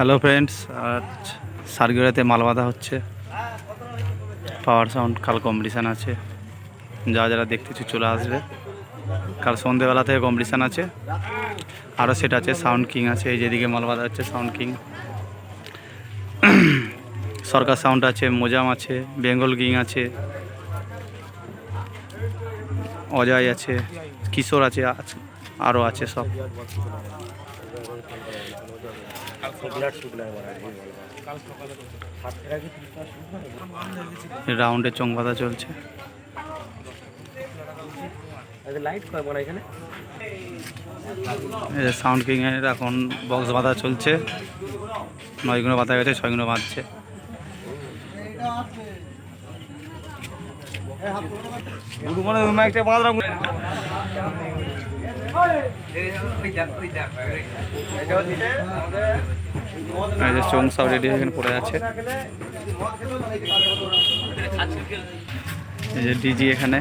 Hello friends আজ সারগিরাতে মাল বাঁধা হচ্ছে। পাওয়ার সাউন্ড কাল কম্পিটিশান আছে। যারা যারা দেখতেছি চলে আসবে। কাল সন্ধেবেলা থেকে কম্পিটিশান আছে। আরও সেট আছে সাউন্ড কিং আছে, এই যেদিকে মাল বাঁধা হচ্ছে সাউন্ড কিং সরকার সাউন্ড আছে, মোজাম আছে, বেঙ্গল কিং আছে, অজয় আছে, কিশোর আছ- আরও আছে সব। রাউন্ডে চোং বাঁধা চলছে লাইট কয় বড় এখানে সাউন্ড বক্স বাঁধা চলছে। নয়গুলো বাঁধা গেছে ছয়গুলো বাঁধছে। গুরু মানে বাঁধলাম চোং সব রেডি এখানে পড়ে আছে। এই যে ডিজি এখানে।